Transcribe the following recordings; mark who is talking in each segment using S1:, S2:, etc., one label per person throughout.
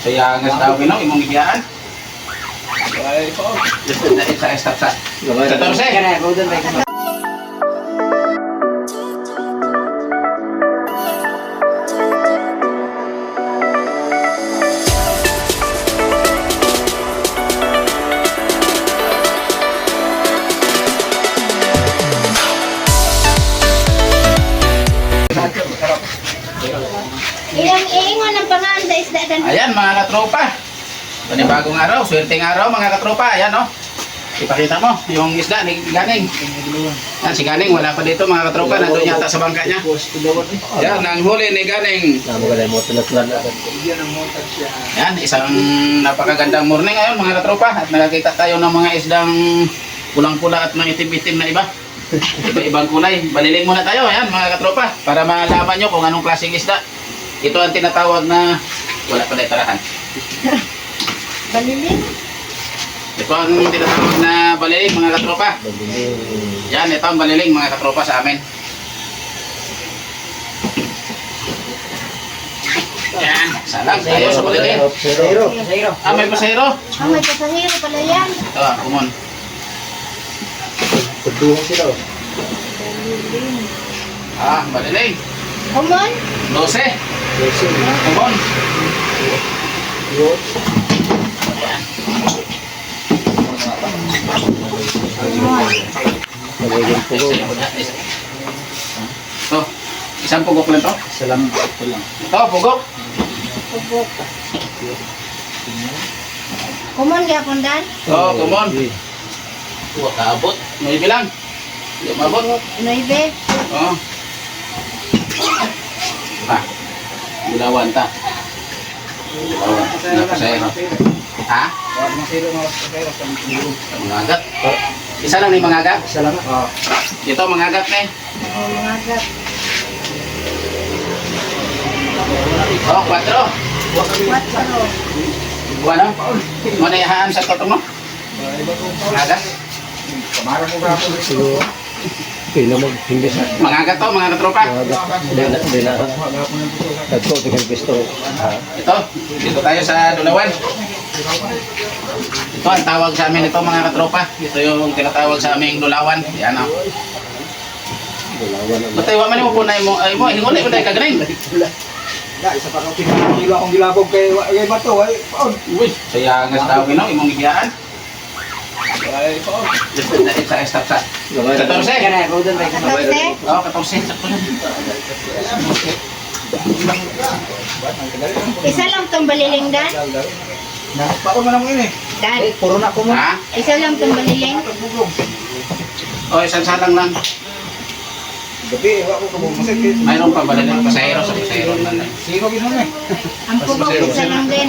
S1: Saya nga sa tao no, imong ibiyaan. Ay po. Dahil sa stop sa. 14. Katropa. Panibagong araw, swerteng araw mga katropa. Ayan no. Ipakita mo yung isda ni Ganing. Yan si Ganing wala pa dito mga katropa. Nandun yata sa bangka niya. Yan ang huli ni Ganing. Yan isang napakagandang morning ngayon mga katropa. At nakakita tayo ng mga isdang pulang-pula at maitim-itim na iba. Iba-ibang kulay. Baliling muna tayo ayan mga katropa. Para malaman nyo kung anong klaseng isda. Ito ang tinatawag na wala pa na itarahan.
S2: Baliling.
S1: Ito ang tinatawag na baliling mga katropa. Yan, ito ang baliling mga katropa sa amin. Yan, salang tayo sa baliling. Ah, may pasahero.
S2: Ah, may pasahero pala yan.
S1: Ito, ah, kumon. Ah, baliling.
S2: Humon.
S1: 12. Kumon. Ito, isang pugok lang to. Ito, pugok.
S2: Tubok. Humon gyapon dan.
S1: Ito, kumon. Huwag kaabot. May bilang. Hindi umabot.
S2: Noibe.
S1: Oo. Pa. Gulawan ta. Napasayro. Ha? Mangagat. Isa lang ni mangagat. Ito mangagat na eh.
S2: Oh, mga gat.
S1: Oh, kwatro.
S2: Quattro.
S1: Buwan na. Mo na yahaan sa totong mo. Mangagat. Mangagat to, mga katropa. Ito, dito tayo sa Dulawan. Ito ang tawag sa amin ito mga katropa. Ito yung tinatawag sa aming Dulawan. Yan o. Batay, wa man mo po na mo. Ay mo, hingon na mo dahil kagaling. Uy, saya nga sa tawag no, imong ibiyaan. Dahil sa stop sa. 14.
S2: Katorte.
S1: Oh, 14. Sakto na.
S2: Isa lang tong baliling dan. Dan.
S1: Ha?
S2: Isa lang tong baliling.
S1: Oh, isang salang lang. Mayroon pa ba na pasahero sa pasahero na lang.
S2: Ang pugok isa lang din.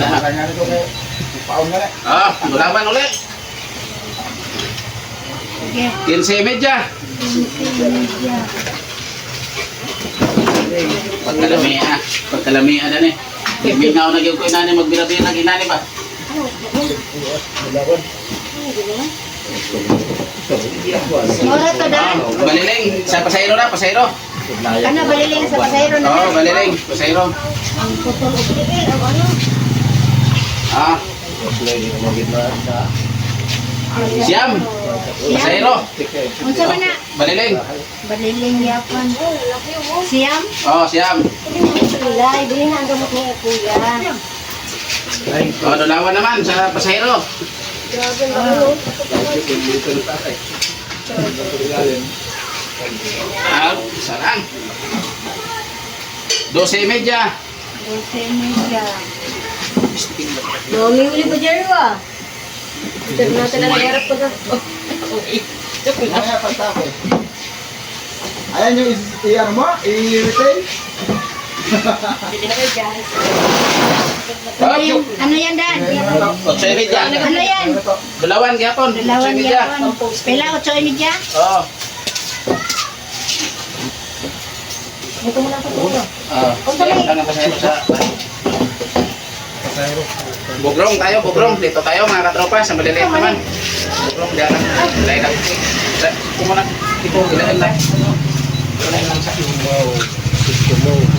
S1: na.
S2: Ah,
S1: dulaban ulit.
S2: Sige.
S1: 15 media.
S2: Dulce media.
S1: Pagkalamia. Pagkalamia na ni. Ibingaw na gyud ko inani magbirabira na ginani ba?
S2: Ora to dan.
S1: Baliling sa pasahero na, pasahero.
S2: Ano baliling sa pasahero na?
S1: Oh, baliling, pasahero.
S2: Ang putol. Ang ano?
S1: Ah, siyam. Pasahero.
S2: Unsa man na?
S1: Baliling.
S2: Baliling yapon. Siyam?
S1: Oh, siyam.
S2: Kulay, bilhin ang gamot ni kuya.
S1: Oh, dulawan naman sa pasahero. Ah, isa lang. 12 media.
S2: Dulce media.
S3: Mami uli pa dyan ba?
S2: Ito natin na nangyarap ko.
S4: Mamaya pagtapos. Ayan yung i-ano mo? I-retail?
S2: Ano ano yan, Dan?
S1: Otso y media.
S2: Ano yan?
S1: Dalawan gyapon. Otso
S2: Dalawan yan. Pila, otso y media?
S1: Oo.
S2: Ito mo lang po.
S1: Ah, ang pasahero sa Bugrong tayo, bugrong. Dito tayo mga katropa, sa maliliit naman. Bugrong, diyan lang. Ilay lang. Sa- Kumuna. Ito, ilayin lang. Ilayin lang sa Ayun,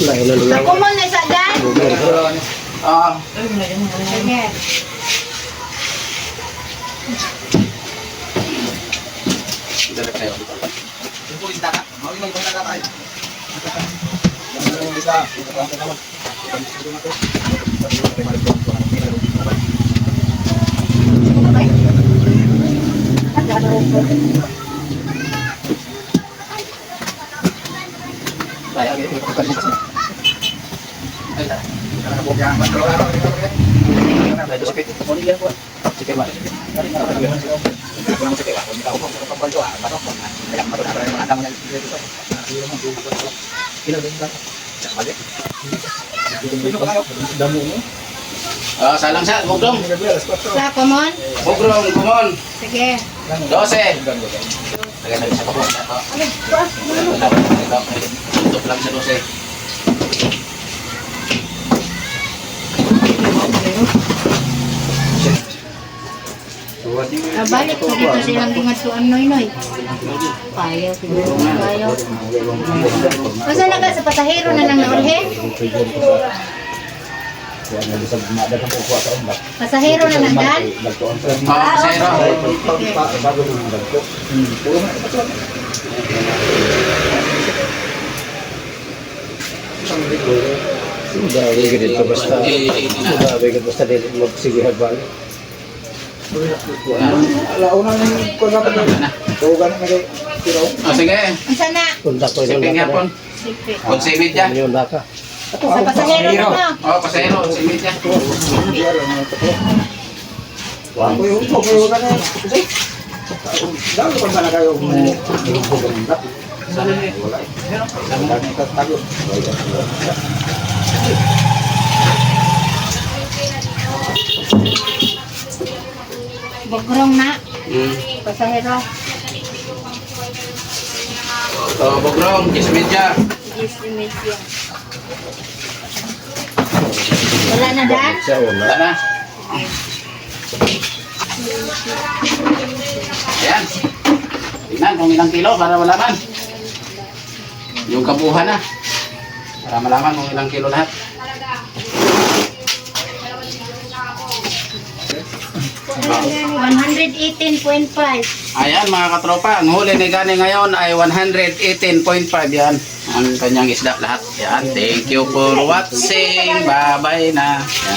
S2: Nakumol na isa, Dan?
S1: Ah,
S2: Sige.
S1: dala tayo.
S4: Yung isa.
S1: Tayo, okay. Ay, tayo. Po. Ah, salang sa, bugrong.
S2: Sa, kumon?
S1: Bugrong, kumon.
S2: Sige.
S1: 12. Lagyan natin sa kapong ito. Tutok lang sa 12.
S2: Ah, balik ko dito silang gingatsuan noy-noy. Payo, siguro. Payo. Masa na ka sa pasahero na lang naulhin? Pasahero na lang, Dan?
S1: Ah, zero.
S3: Dami ka dito basta.
S1: Eh, eh, ina-
S3: Dami ka basta dito magsigihan ba?
S4: Alauna yung kung sa pag Tugan na kayo.
S1: Oh, sige.
S2: Asa na?
S1: Siping hapon. Kung simit ya.
S3: Yung naka.
S2: Sa pasahero na mo.
S1: Oh, pasahero, simit ya.
S4: Ako yung pagkayo ka na. Dami ko sana kayo.
S2: Bogrong na.
S1: Hmm.
S2: Pasahero.
S1: Oh, bugrong, simit ya.
S2: Wala na, Dan?
S3: Sa una.
S1: Wala na. Ayan. Tingnan kung ilang kilo para malaman. Yung kabuhan na. Para malaman kung ilang kilo lahat.
S2: One hundred eighteen point five.
S1: Ayan mga katropa, ang huli ni Gani ngayon ay 118.5 yan. Ang kanyang isda lahat. Yan, thank you for watching. Bye-bye na. Yan.